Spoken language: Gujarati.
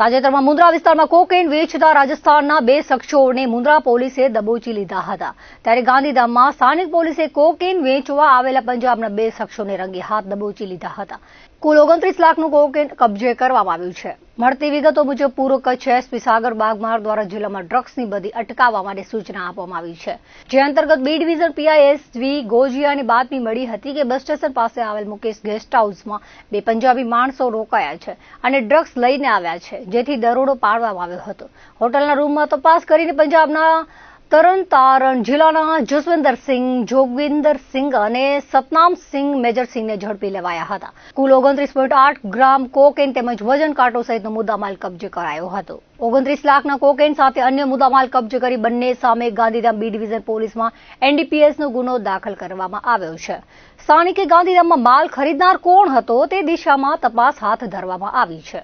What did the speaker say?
તાજેતરમાં મુન્દ્રા વિસ્તારમાં કોકેન વેચતા રાજસ્થાનના બે શખ્સોને મુન્દ્રા પોલીસે દબોચી લીધા હતા. ત્યારે ગાંધીધામમાં સ્થાનિક પોલીસે કોકેન વેચવા આવેલા પંજાબના બે શખ્સોને રંગે હાથ દબોચી લીધા હતા. કુલ ઓગણત્રીસ લાખનું કોકેન કબજે કરવામાં આવ્યું છે. મળતી વિગતો મુજબ પૂર્વ કચ્છ એસપી સાગર બાગમાર દ્વારા જિલ્લામાં ડ્રગ્સની બધી અટકાવવા માટે સૂચના આપવામાં આવી છે. જે અંતર્ગત બી ડિવિઝન પીઆઈએસવી ગોજિયાની બાતમી મળી હતી કે બસ સ્ટેશન પાસે આવેલ મુકેશ ગેસ્ટ હાઉસમાં બે પંજાબી માણસો રોકાયા છે અને ડ્રગ્સ લઈને આવ્યા છે, જેથી દરોડો પાડવામાં આવ્યો હતો. હોટલના રૂમમાં તપાસ કરીને પંજાબના તરણતારણ જિલ્લાના જસવંતરસિંહ જોગવિંદરસિંહ અને સતનામસિંહ મેજરસિંહને ઝડપી લેવાયા હતા. કુલ ઓગણત્રીસ પોઈન્ટ આઠ ગ્રામ કોકેન તેમજ વજન કાંટો સહિતનો મુદ્દામાલ કબજે કરાયો હતો. ઓગણત્રીસ લાખના કોકેન સાથે અન્ય મુદ્દામાલ કબજે કરી બંને સામે ગાંધીધામ બી ડિવિઝન પોલીસમાં એનડીપીએસનો ગુનો દાખલ કરવામાં આવ્યો છે. સ્થાનિકે ગાંધીધામમાં માલ ખરીદનાર કોણ હતો તે દિશામાં તપાસ હાથ ધરવામાં આવી છે.